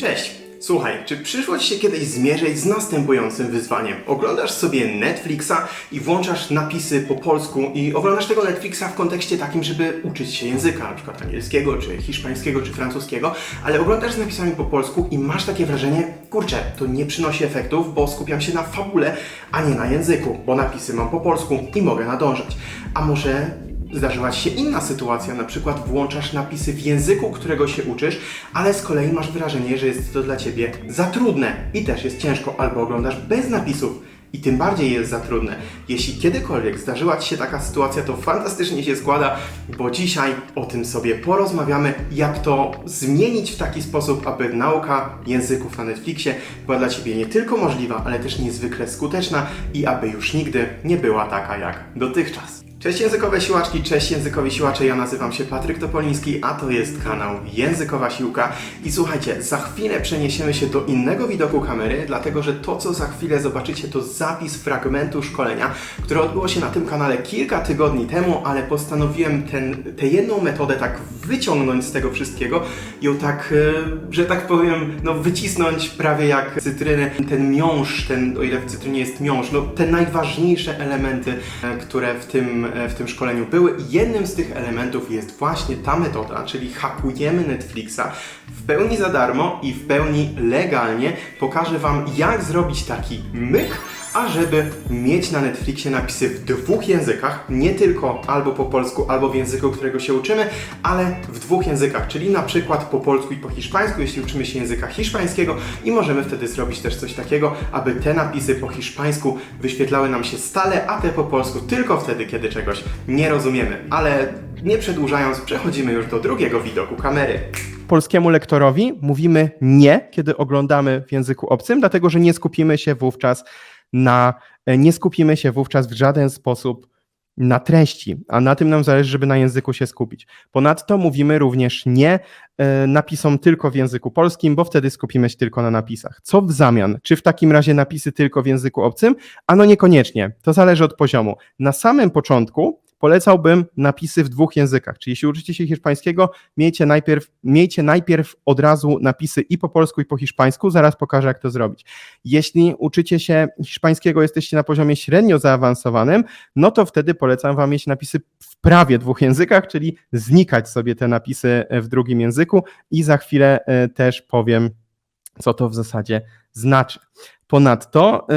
Cześć! Słuchaj, czy przyszło Ci się kiedyś zmierzyć z następującym wyzwaniem? Oglądasz sobie Netflixa i włączasz napisy po polsku i oglądasz tego Netflixa w kontekście takim, żeby uczyć się języka, przykład angielskiego, czy hiszpańskiego, czy francuskiego, ale oglądasz z napisami po polsku i masz takie wrażenie, kurczę, to nie przynosi efektów, bo skupiam się na fabule, a nie na języku, bo napisy mam po polsku i mogę nadążać. A może Zdarzyła Ci się inna sytuacja, na przykład włączasz napisy w języku, którego się uczysz, ale z kolei masz wrażenie, że jest to dla Ciebie za trudne i też jest ciężko, albo oglądasz bez napisów i tym bardziej jest za trudne. Jeśli kiedykolwiek zdarzyła Ci się taka sytuacja, to fantastycznie się składa, bo dzisiaj o tym sobie porozmawiamy, jak to zmienić w taki sposób, aby nauka języków na Netflixie była dla Ciebie nie tylko możliwa, ale też niezwykle skuteczna i aby już nigdy nie była taka jak dotychczas. Cześć językowe siłaczki, cześć językowi siłacze, ja nazywam się Patryk Topoliński, a to jest kanał Językowa Siłka. I słuchajcie, za chwilę przeniesiemy się do innego widoku kamery, dlatego że to co za chwilę zobaczycie to zapis fragmentu szkolenia, które odbyło się na tym kanale kilka tygodni temu, ale postanowiłem ten, tę jedną metodę tak wyciągnąć z tego wszystkiego, ją tak, e, że tak powiem, no wycisnąć prawie jak cytryny, ten miąższ, ten, o ile w cytrynie jest miąższ, no te najważniejsze elementy, e, które w tym, e, w tym szkoleniu były jednym z tych elementów jest właśnie ta metoda, czyli hakujemy Netflixa w pełni za darmo i w pełni legalnie. Pokażę Wam jak zrobić taki myk, ażeby mieć na Netflixie napisy w dwóch językach, nie tylko albo po polsku, albo w języku, którego się uczymy, ale w dwóch językach, czyli na przykład po polsku i po hiszpańsku, jeśli uczymy się języka hiszpańskiego i możemy wtedy zrobić też coś takiego, aby te napisy po hiszpańsku wyświetlały nam się stale, a te po polsku tylko wtedy, kiedy czegoś nie rozumiemy. Ale nie przedłużając, przechodzimy już do drugiego widoku kamery polskiemu lektorowi mówimy nie, kiedy oglądamy w języku obcym, dlatego że nie skupimy się wówczas na, nie skupimy się wówczas w żaden sposób na treści, a na tym nam zależy, żeby na języku się skupić. Ponadto mówimy również nie e, napisom tylko w języku polskim, bo wtedy skupimy się tylko na napisach. Co w zamian? Czy w takim razie napisy tylko w języku obcym? Ano niekoniecznie. To zależy od poziomu. Na samym początku polecałbym napisy w dwóch językach. Czyli jeśli uczycie się hiszpańskiego, miejcie najpierw, miejcie najpierw od razu napisy i po polsku, i po hiszpańsku. Zaraz pokażę, jak to zrobić. Jeśli uczycie się hiszpańskiego, jesteście na poziomie średnio zaawansowanym, no to wtedy polecam Wam mieć napisy w prawie dwóch językach, czyli znikać sobie te napisy w drugim języku i za chwilę e, też powiem, co to w zasadzie znaczy. Ponadto, y,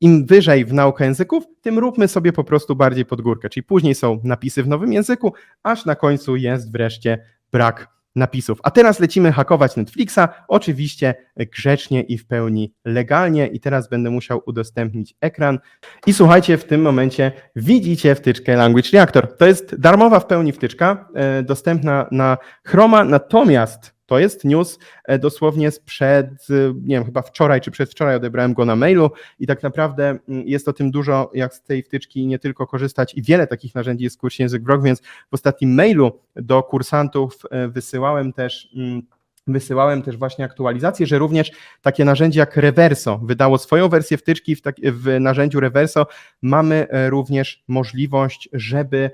im wyżej w naukę języków, tym róbmy sobie po prostu bardziej pod górkę. Czyli później są napisy w nowym języku, aż na końcu jest wreszcie brak napisów. A teraz lecimy hakować Netflixa, oczywiście grzecznie i w pełni legalnie. I teraz będę musiał udostępnić ekran. I słuchajcie, w tym momencie widzicie wtyczkę Language Reactor. To jest darmowa w pełni wtyczka, e, dostępna na Chroma, natomiast to jest news e, dosłownie sprzed, e, nie wiem, chyba wczoraj czy przedwczoraj odebrałem go na mailu i tak naprawdę mm, jest o tym dużo, jak z tej wtyczki nie tylko korzystać i wiele takich narzędzi jest w kursie Język Wrog, więc w ostatnim mailu do kursantów e, wysyłałem też mm, Wysyłałem też właśnie aktualizację, że również takie narzędzie jak Reverso wydało swoją wersję wtyczki. W, tak, w narzędziu Reverso mamy również możliwość, żeby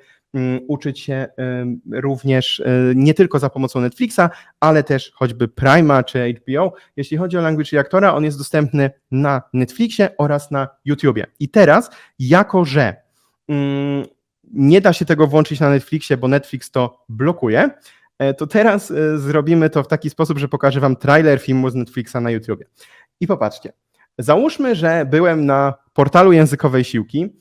uczyć się również e, nie tylko za pomocą Netflixa, ale też choćby Prima czy HBO. Jeśli chodzi o Language Reactora, on jest dostępny na Netflixie oraz na YouTubie. I teraz, jako że mm, nie da się tego włączyć na Netflixie, bo Netflix to blokuje, e, to teraz e, zrobimy to w taki sposób, że pokażę Wam trailer filmu z Netflixa na YouTubie. I popatrzcie. Załóżmy, że byłem na portalu językowej siłki,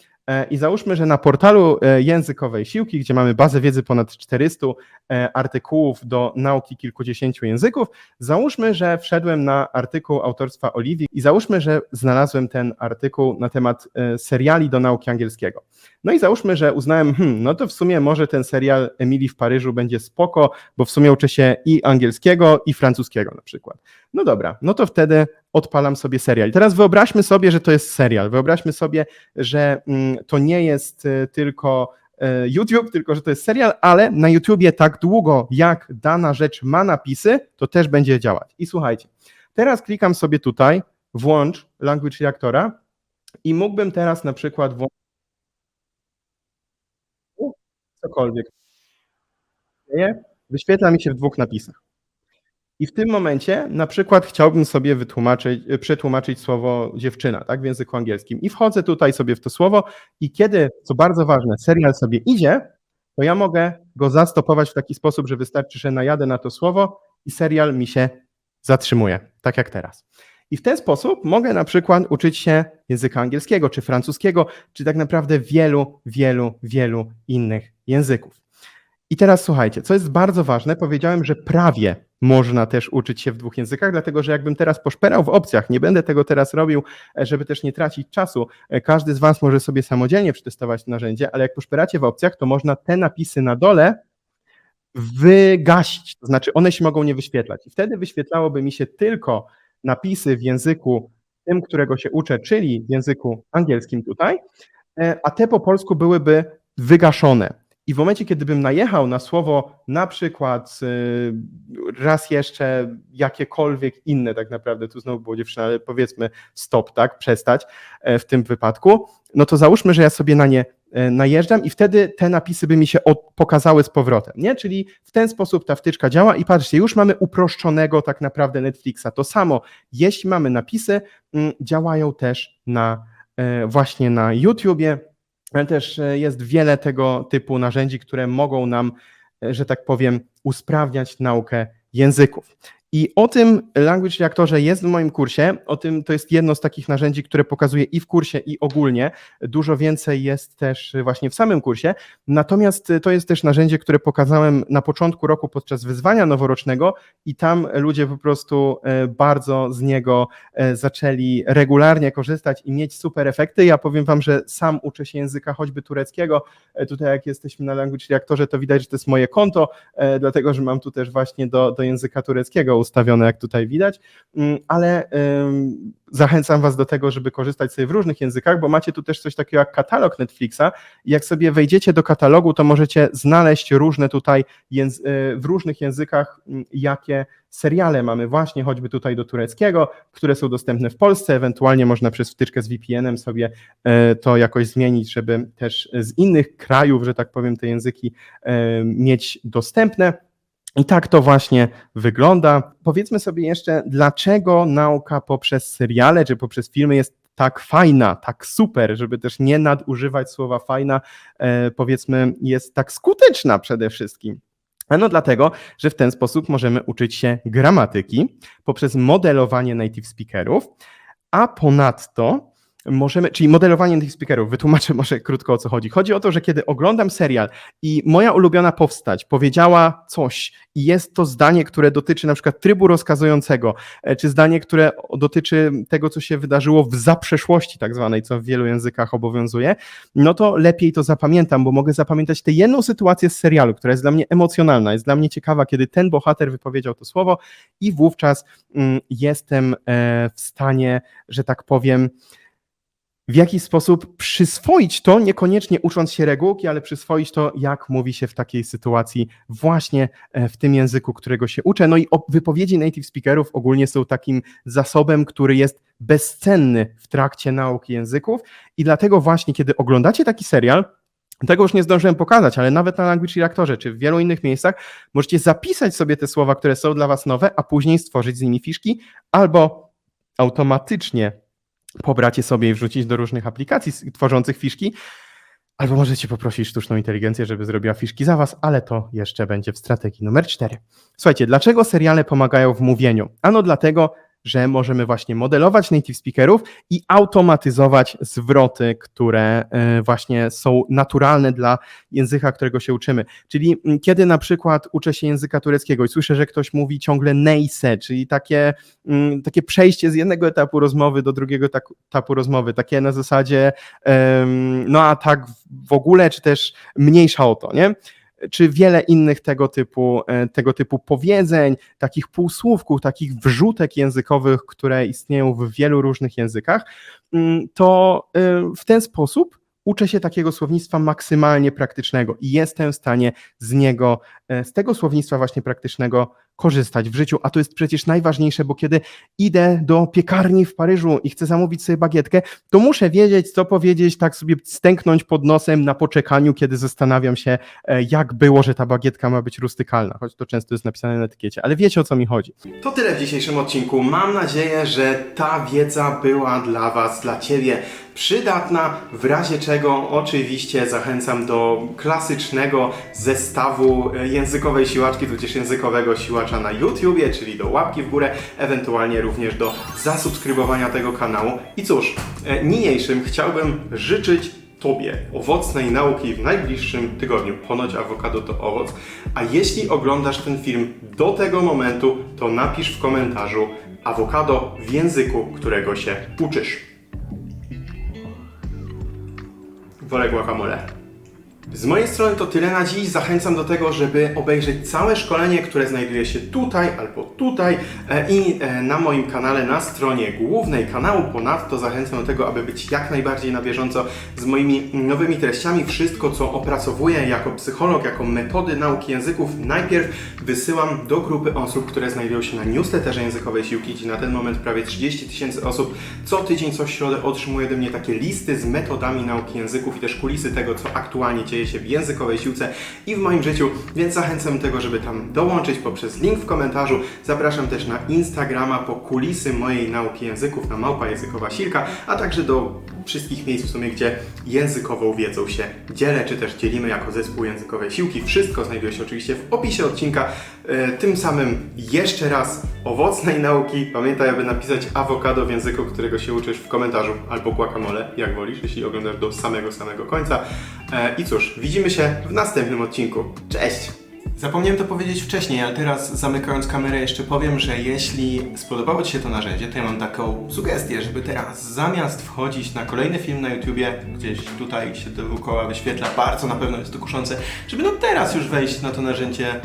I załóżmy, że na portalu e, językowej siłki, gdzie mamy bazę wiedzy ponad 400 e, artykułów do nauki kilkudziesięciu języków, załóżmy, że wszedłem na artykuł autorstwa Oliwii i załóżmy, że znalazłem ten artykuł na temat seriali do nauki angielskiego. No i załóżmy, że uznałem, hmm, no to w sumie może ten serial Emilii w Paryżu będzie spoko, bo w sumie uczę się i angielskiego, i francuskiego na przykład. No dobra, no to wtedy odpalam sobie serial. I teraz wyobraźmy sobie, że to jest serial. Wyobraźmy sobie, że mm, to nie jest y, tylko y, YouTube, tylko że to jest serial, ale na YouTubie tak długo, jak dana rzecz ma napisy, to też będzie działać. I słuchajcie, teraz klikam sobie tutaj, włącz Language Reactora i mógłbym teraz na przykład włączyć cokolwiek. Wyświetla mi się w dwóch napisach. I w tym momencie na przykład chciałbym sobie wytłumaczyć, przetłumaczyć słowo dziewczyna, tak, w języku angielskim. I wchodzę tutaj sobie w to słowo i kiedy, co bardzo ważne, serial sobie idzie, to ja mogę go zastopować w taki sposób, że wystarczy, że najadę na to słowo i serial mi się zatrzymuje, tak jak teraz. I w ten sposób mogę na przykład uczyć się języka angielskiego, czy francuskiego, czy tak naprawdę wielu, wielu, wielu innych języków. I teraz słuchajcie, co jest bardzo ważne, powiedziałem, że prawie można też uczyć się w dwóch językach, dlatego że jakbym teraz poszperał w opcjach, nie będę tego teraz robił, e, żeby też nie tracić czasu. E, Każdy z Was może sobie samodzielnie przetestować to narzędzie, ale jak poszperacie w opcjach, to można te napisy na dole wygasić, to znaczy one się mogą nie wyświetlać. I wtedy wyświetlałoby mi się tylko napisy w języku tym, którego się uczę, czyli w języku angielskim tutaj, e, a te po polsku byłyby wygaszone. I w momencie, kiedy bym najechał na słowo na przykład y, raz jeszcze jakiekolwiek inne, tak naprawdę, tu znowu było dziewczyna, ale powiedzmy stop, tak, przestać e, w tym wypadku, no to załóżmy, że ja sobie na nie e, najeżdżam i wtedy te napisy by mi się pokazały z powrotem, nie? Czyli w ten sposób ta wtyczka działa i patrzcie, już mamy uproszczonego tak naprawdę Netflixa. To samo, jeśli mamy napisy, mm, działają też na e, właśnie na YouTubie, ale też e, jest wiele tego typu narzędzi, które mogą nam, e, że tak powiem, usprawniać naukę języków. I o tym Language Reactorze jest w moim kursie. O tym to jest jedno z takich narzędzi, które pokazuję i w kursie, i ogólnie. Dużo więcej jest też właśnie w samym kursie. Natomiast to jest też narzędzie, które pokazałem na początku roku podczas wyzwania noworocznego, i tam ludzie po prostu e, bardzo z niego e, zaczęli regularnie korzystać i mieć super efekty. Ja powiem Wam, że sam uczę się języka choćby tureckiego. E, Tutaj, jak jesteśmy na Language Reactorze, to widać, że to jest moje konto, dlatego że mam tu też właśnie do, do języka tureckiego ustawione, jak tutaj widać, Mm, ale zachęcam Was do tego, żeby korzystać sobie w różnych językach, bo macie tu też coś takiego jak katalog Netflixa. Jak sobie wejdziecie do katalogu, to możecie znaleźć różne tutaj y, w różnych językach, mm, jakie seriale mamy właśnie choćby tutaj do tureckiego, które są dostępne w Polsce, ewentualnie można przez wtyczkę z VPN-em sobie e, to jakoś zmienić, żeby też z innych krajów, że tak powiem, te języki e, mieć dostępne. I tak to właśnie wygląda. Powiedzmy sobie jeszcze, dlaczego nauka poprzez seriale czy poprzez filmy jest tak fajna, tak super, żeby też nie nadużywać słowa fajna, e, powiedzmy, jest tak skuteczna przede wszystkim. Ano dlatego, że w ten sposób możemy uczyć się gramatyki poprzez modelowanie native speakerów, a ponadto możemy, czyli modelowanie native speakerów, wytłumaczę może krótko o co chodzi. Chodzi o to, że kiedy oglądam serial i moja ulubiona postać powiedziała coś i jest to zdanie, które dotyczy na przykład trybu rozkazującego, e, czy zdanie, które dotyczy tego, co się wydarzyło w zaprzeszłości tak zwanej, co w wielu językach obowiązuje, no to lepiej to zapamiętam, bo mogę zapamiętać tę jedną sytuację z serialu, która jest dla mnie emocjonalna, jest dla mnie ciekawa, kiedy ten bohater wypowiedział to słowo i wówczas mm, jestem e, w stanie, że tak powiem, w jakiś sposób przyswoić to, niekoniecznie ucząc się regułki, ale przyswoić to, jak mówi się w takiej sytuacji, właśnie e, w tym języku, którego się uczę. No i wypowiedzi native speakerów ogólnie są takim zasobem, który jest bezcenny w trakcie nauki języków i dlatego właśnie, kiedy oglądacie taki serial, tego już nie zdążyłem pokazać, ale nawet na Language Reactorze czy w wielu innych miejscach możecie zapisać sobie te słowa, które są dla Was nowe, a później stworzyć z nimi fiszki albo automatycznie pobrać je sobie i wrzucić do różnych aplikacji tworzących fiszki, albo możecie poprosić sztuczną inteligencję, żeby zrobiła fiszki za was, ale to jeszcze będzie w strategii numer 4. Słuchajcie, dlaczego seriale pomagają w mówieniu? Ano dlatego, że możemy właśnie modelować native speakerów i automatyzować zwroty, które e, właśnie są naturalne dla języka, którego się uczymy. Czyli kiedy na przykład uczę się języka tureckiego i słyszę, że ktoś mówi ciągle neyse, czyli takie, takie przejście z jednego etapu rozmowy do drugiego tak- etapu rozmowy, takie na zasadzie no a tak w ogóle, czy też mniejsza o to, nie? Czy wiele innych tego typu, e, tego typu powiedzeń, takich półsłówków, takich wrzutek językowych, które istnieją w wielu różnych językach, mm, to e, w ten sposób uczę się takiego słownictwa maksymalnie praktycznego i jestem w stanie z niego, e, z tego słownictwa właśnie praktycznego korzystać w życiu, a to jest przecież najważniejsze, bo kiedy idę do piekarni w Paryżu i chcę zamówić sobie bagietkę, to muszę wiedzieć, co powiedzieć, tak sobie stęknąć pod nosem na poczekaniu, kiedy zastanawiam się, e, jak było, że ta bagietka ma być rustykalna, choć to często jest napisane na etykiecie, ale wiecie o co mi chodzi. To tyle w dzisiejszym odcinku. Mam nadzieję, że ta wiedza była dla Was, dla Ciebie przydatna. W razie czego oczywiście zachęcam do klasycznego zestawu e, językowej siłaczki, tudzież językowego siłacza na YouTubie, czyli do łapki w górę, ewentualnie również do zasubskrybowania tego kanału. I cóż, e, niniejszym chciałbym życzyć Tobie owocnej nauki w najbliższym tygodniu. Ponoć awokado to owoc. A jeśli oglądasz ten film do tego momentu, to napisz w komentarzu awokado w języku, którego się uczysz. Wolę guacamole. Z mojej strony to tyle na dziś. Zachęcam do tego, żeby obejrzeć całe szkolenie, które znajduje się tutaj albo tutaj e, i e, na moim kanale na stronie głównej kanału. Ponadto zachęcam do tego, aby być jak najbardziej na bieżąco z moimi nowymi treściami. Wszystko, co opracowuję jako psycholog, jako metody nauki języków, najpierw wysyłam do grupy osób, które znajdują się na newsletterze językowej siłki, gdzie na ten moment prawie 30 tysięcy osób co tydzień, co środę otrzymuje ode mnie takie listy z metodami nauki języków i też kulisy tego, co aktualnie dzieje się w językowej siłce i w moim życiu, więc zachęcam do tego, żeby tam dołączyć poprzez link w komentarzu. Zapraszam też na Instagrama po kulisy mojej nauki języków na małpa językowa silka, a także do wszystkich miejsc w sumie, gdzie językową wiedzą się dzielę, czy też dzielimy jako zespół językowej siłki. Wszystko znajduje się oczywiście w opisie odcinka. E, Tym samym jeszcze raz owocnej nauki. Pamiętaj, aby napisać awokado w języku, którego się uczysz w komentarzu, albo guacamole, jak wolisz, jeśli oglądasz do samego, samego końca. E, I cóż, widzimy się w następnym odcinku. Cześć! Zapomniałem to powiedzieć wcześniej, ale teraz zamykając kamerę jeszcze powiem, że jeśli spodobało Ci się to narzędzie, to ja mam taką sugestię, żeby teraz zamiast wchodzić na kolejny film na YouTubie, gdzieś tutaj się dookoła wyświetla, bardzo na pewno jest to kuszące, żeby no teraz już wejść na to narzędzie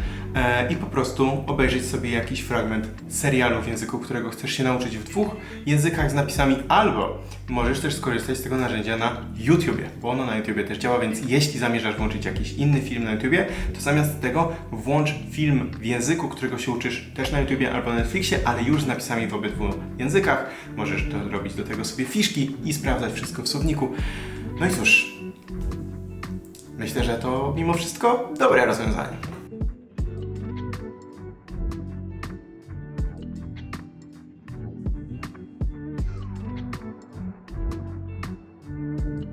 i po prostu obejrzeć sobie jakiś fragment serialu w języku, którego chcesz się nauczyć w dwóch językach z napisami, albo możesz też skorzystać z tego narzędzia na YouTubie, bo ono na YouTubie też działa, więc jeśli zamierzasz włączyć jakiś inny film na YouTubie, to zamiast tego włącz film w języku, którego się uczysz też na YouTubie albo na Netflixie, ale już z napisami w obydwu językach. Możesz to robić do tego sobie fiszki i sprawdzać wszystko w słowniku. No i cóż, myślę, że to mimo wszystko dobre rozwiązanie.